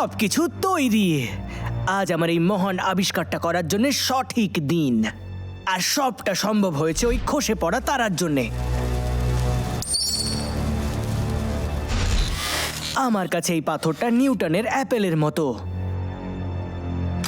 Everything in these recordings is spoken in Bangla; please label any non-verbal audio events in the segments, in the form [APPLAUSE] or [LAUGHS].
সব কিছু তৈরি। আজ আমার এই মহান আবিষ্কারটা করার জন্য সঠিক দিন। আর সবটা সম্ভব হয়েছে ওই খসে পড়া তারার জন্যে। আমার কাছে এই পাথরটা নিউটনের অ্যাপেলের মতো।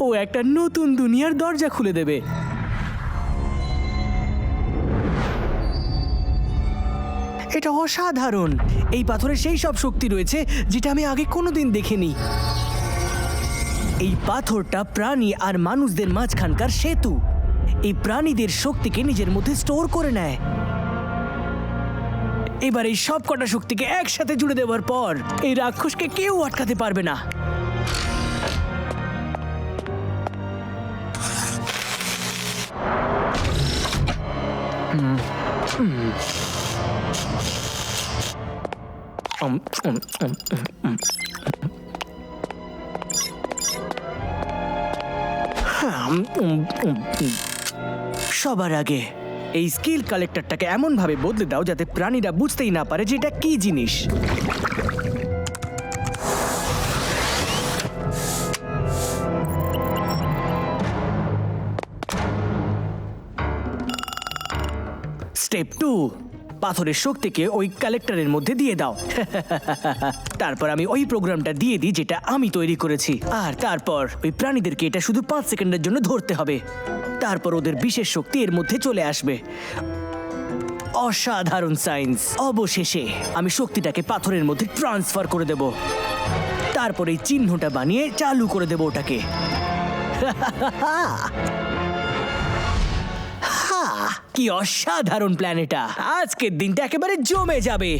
ও একটা নতুন দুনিয়ার দরজা খুলে দেবে। এটা অসাধারণ। এই পাথরে সেই সব শক্তি রয়েছে যেটা আমি আগে কোনোদিন দেখিনি। এই পাথরটা প্রাণী আর মানুষদের মাঝখানকার সেতু এই প্রাণীদের শক্তিকে নিজের মধ্যে স্টোর করে নেয় এবার এই সব কটা শক্তিকে একসাথে জুড়ে দেওয়ার পর এই রাক্ষসকে কেউ আটকাতে পারবে না উম, উম, উম, উম, উম। সবার আগে এই স্কিল কালেক্টরটাকে এমনভাবে বদলে দাও যাতে প্রাণীরা বুঝতেই না পারে যে এটা কি জিনিস। স্টেপ টু পাথরের শক্তিকে ওই কালেক্টরের মধ্যে দিয়ে দাও। তারপর আমি ওই প্রোগ্রামটা দিয়ে দিই যেটা আমি তৈরি করেছি। আর তারপর ওই প্রাণীদেরকে এটা শুধু পাঁচ সেকেন্ডের জন্য ধরতে হবে। তারপর ওদের বিশেষ শক্তি এর মধ্যে চলে আসবে। অসাধারণ সায়েন্স অবশেষে আমি শক্তিটাকে পাথরের মধ্যে ট্রান্সফার করে দেব। তারপর এই চিহ্নটা বানিয়ে চালু করে দেব ওটাকে। [LAUGHS] কি অসাধারণ প্ল্যান এটা আজকের দিনটা একেবারে জমে যাবে।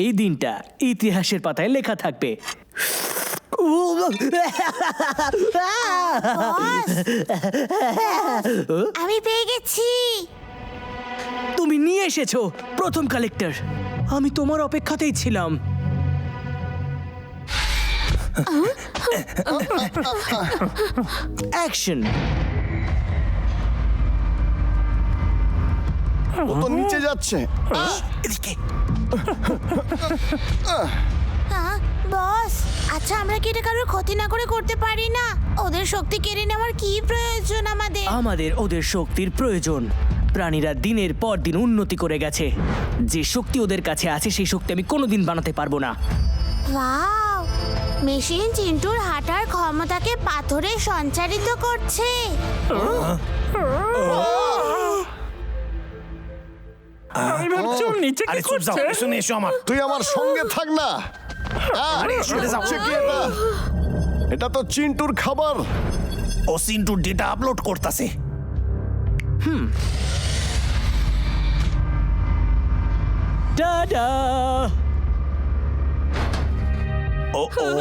এই দিনটা ইতিহাসের পাতায় লেখা থাকবে। আমি পেয়ে গেছি। তুমি নিয়ে এসেছ প্রথম কালেক্টর আমি তোমার অপেক্ষাতেই ছিলাম। অ্যাকশন ও তো নিচে যাচ্ছে। এদিকে। হ্যাঁ বস আচ্ছা আমরা কি এটা কারোর ক্ষতি না করে করতে পারি না? ওদের শক্তি কেড়ে নেওয়ার কি প্রয়োজন আমাদের? আমাদের ওদের শক্তির প্রয়োজন। প্রাণীরা দিনের পর দিন উন্নতি করে গেছে। যে শক্তি ওদের কাছে আছে সেই শক্তি আমি কোনোদিন বানাতে পারব না। ওয়াও মেশিন চিন্টুর হাঁটার ক্ষমতাকে পাথরে সঞ্চারিত করছে। আমি ভাবছি ওর নিচে কি করছে? শুনে এসো আমার। তুই আমার সঙ্গে থাক না। আহ, আরে, সরে যাও। হচ্ছে কি এটা? এটা তো চিন্টুর খাবার। ও সিন্টুর ডেটা আপলোড করতেছে। টাটা। ও ও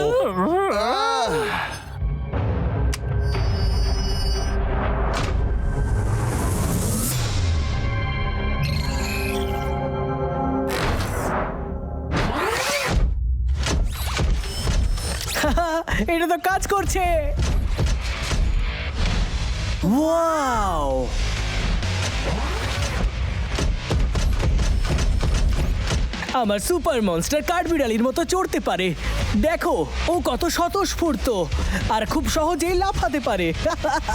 এটা তো কাজ করছে। ওয়াও আমার সুপার মনস্টার কাঠবিড়ালির মতো চড়তে পারে। দেখো ও কত স্বতঃস্ফূর্ত আর খুব সহজেই লাফাতে পারে।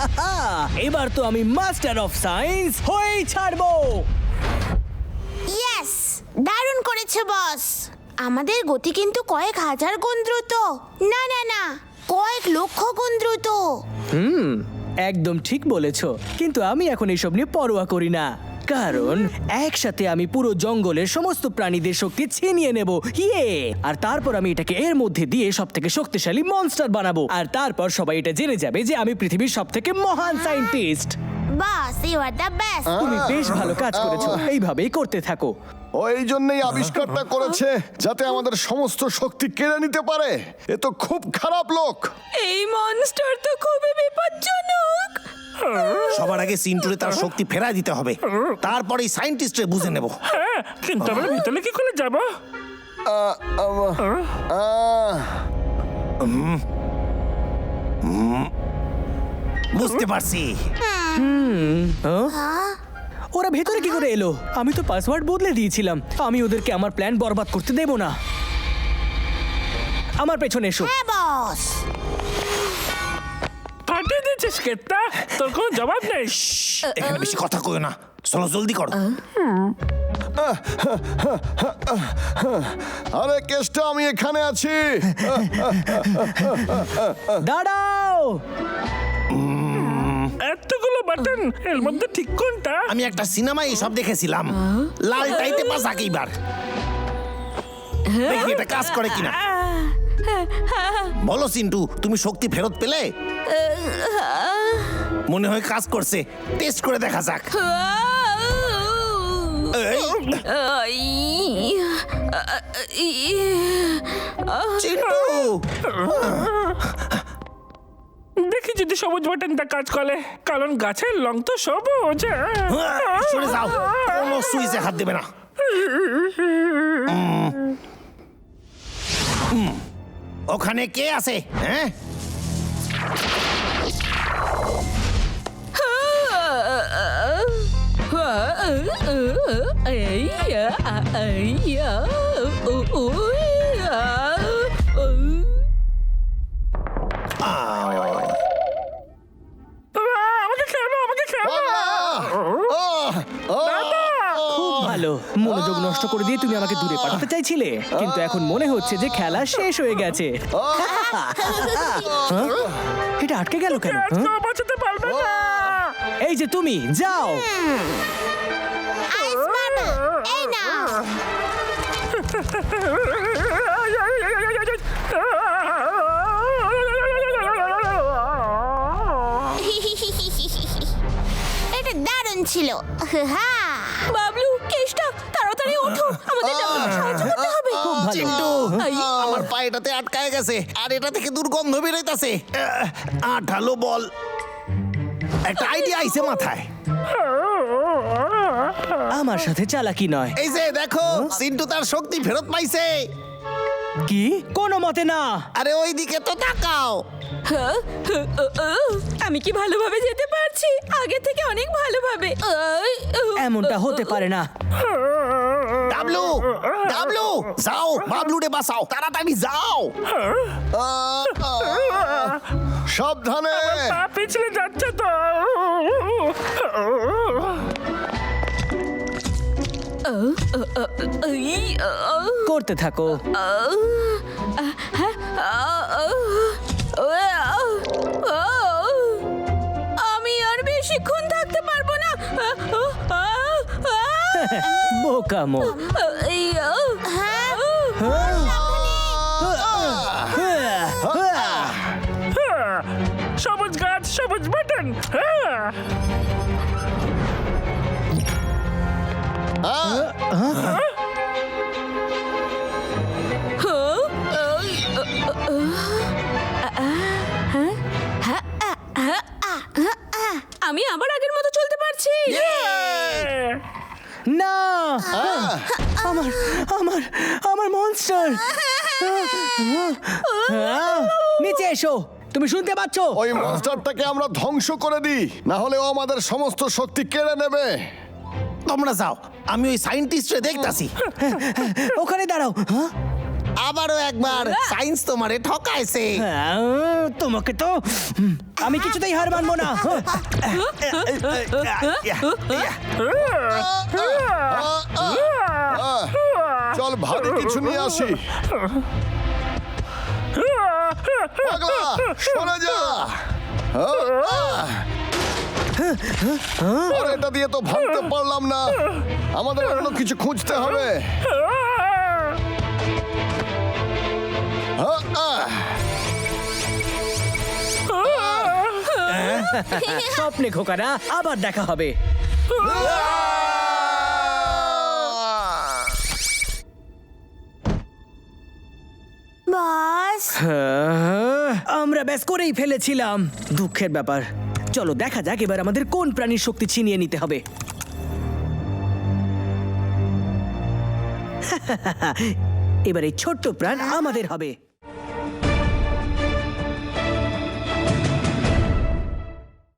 [LAUGHS] এবার তো আমি মাস্টার অফ সায়েন্স হয়েই ছাড়বো। ইয়েস দারুণ করেছে বস। আমাদের গতি কিন্তু কয়েক হাজার গুণ দ্রুত। না না না, কয়েক লক্ষ গুণ দ্রুত। হুম, একদম ঠিক বলেছ। কিন্তু আমি এখন এইসব নিয়ে পরোয়া করি না। কারণ, একসাথে আমি পুরো জঙ্গলের সমস্ত প্রাণীদের শক্তি ছিনিয়ে নেব। ইয়ে! আর তারপর আমি এটাকে এর মধ্যে দিয়ে সব থেকে শক্তিশালী মনস্টার বানাবো। আর তারপর সবাই এটা জেনে যাবে যে আমি পৃথিবীর সব থেকে মহান scientist boss you are the best তুমি বেশ ভালো কাজ করেছ। [LAUGHS] এইভাবেই করতে থাকো। ও এই জন্যই আবিষ্কারটা করেছে যাতে আমাদের সমস্ত শক্তি কেড়ে নিতে পারে। এ তো খুব খারাপ লোক। এই মনস্টার তো খুবই বিপজ্জনক। সবার আগে সিন্টুরে তার শক্তি ফেরায় দিতে হবে। তারপরে সাইন্টিস্টে বুঝে নেব। হ্যাঁ কিন্তু আমরা ভিতরে কি করে যাব? বুঝতে পারছি। ওরা ভেতরে কি করে এলো? আমি তো পাসওয়ার্ড বদলে দিয়েছিলাম। আমি ওদেরকে আমার প্ল্যান বরবাদ করতে দেব না। আমার পেছনে এসো। হ্যাঁ বস ফাটিয়ে দিয়েছিস কেতটা তোর কোনো জবাব নেই। এখানে বেশি কথা কইও না। চলো জলদি করো। আরে কেসটা আমি এখানে আছি। দাঁড়াও! এতগুলো বাটন এর মধ্যে ঠিক কোনটা? আমি একটা সিনেমায় সব দেখেছিলাম। লাল টাইতে পাস এইবার দেখি এটা কাজ করে কিনা। বলো সিন্টু তুমি শক্তি ফেরত পেলে? মনে হয় কাজ করছে। টেস্ট করে দেখা যাক। চিন্টু! যদি সবুজ বাটনটা কাজ করে কারণ গাছের লং তো সবুজ হ্যাঁ, সরে যাও কোনো সুইচে হাত দেবে না। ওখানে কে আছে হ্যাঁ আমাকে খুব ভালো। মনোযোগ নষ্ট করে দিয়ে তুমি আমাকে দূরে পাঠাতে চাইছিলে। কিন্তু এখন মনে হচ্ছে যে খেলা শেষ হয়ে গেছে। হ্যাঁ? এটা আটকে গেল কেন? হ্যাঁ? বাঁচাতে পারবে না। এই যে তুমি যাও! আইস এই নাও। [LAUGHS] ছিল। বাবলু কেষ্টা তাড়াতাড়ি ওঠো। আমাদের ডাবলুকে সাহায্য করতে হবে। খুব চিন্টু আই। আমার পায়েটাতে আটকায় গেছে আর এটা থেকে দুর্গন্ধ বেরোইতাছে। আহ, আঠালো বল। একটা আইডিয়া আইছে মাথায়। আমার সাথে চালাকি নয়। এই যে দেখো সিন্টু তার শক্তি ফেরত পাইছে। কি? কোনো মতে না। আরে ওইদিকে তো তাকাও। হ্যাঁ? আমি কি ভালোভাবে যেতে পারছি আগে থেকে অনেক ভালোভাবে এমনটা হতে পারে না ডাবলু ডাবলু যাও বাবলুরে বাঁচাও তাড়াতাড়ি যাও! সাবধানে পিছলে যাচ্ছে তো করতে থাকো হ্যাঁ, বেশিক্ষণ থাকতে পারব না। বোকামো। হ্যাঁ হ্যাঁ, সবুজ গাছ সবুজ বাটন। হ্যাঁ। না আমার আমার আমার মনস্টার নিচে এসো তুমি শুনতে পাচ্ছ ওই মনস্টারটাকে আমরা ধ্বংস করে দিই না হলে ও আমাদের সমস্ত শক্তি কেড়ে নেবে তোমরা যাও আমি ওই সাইন্টিস্টরে দেখতাছি ওখানে দাঁড়াও হ্যাঁ? আবারও একবার সায়েন্স তোমারে ঠকাইছে হ্যাঁ, তোমাকে তো আমি কিছুতেই হার মানবো না হ্যাঁ। ভারী কিছু নিয়ে আসি পাগলা সরে যা আহ! এটা দিয়ে তো ভাঙতে পারলাম না আমাদের অন্য কিছু খুঁজতে হবে! স্বপ্নে খোকারা আবার দেখা হবে আমরা ব্যাস করেই ফেলেছিলাম। দুঃখের ব্যাপার। চলো, দেখা যাক এবার আমাদের কোন প্রাণীর শক্তি ছিনিয়ে নিতে হবে। [LAUGHS] এবার এই ছোট্ট প্রাণ আমাদের হবে।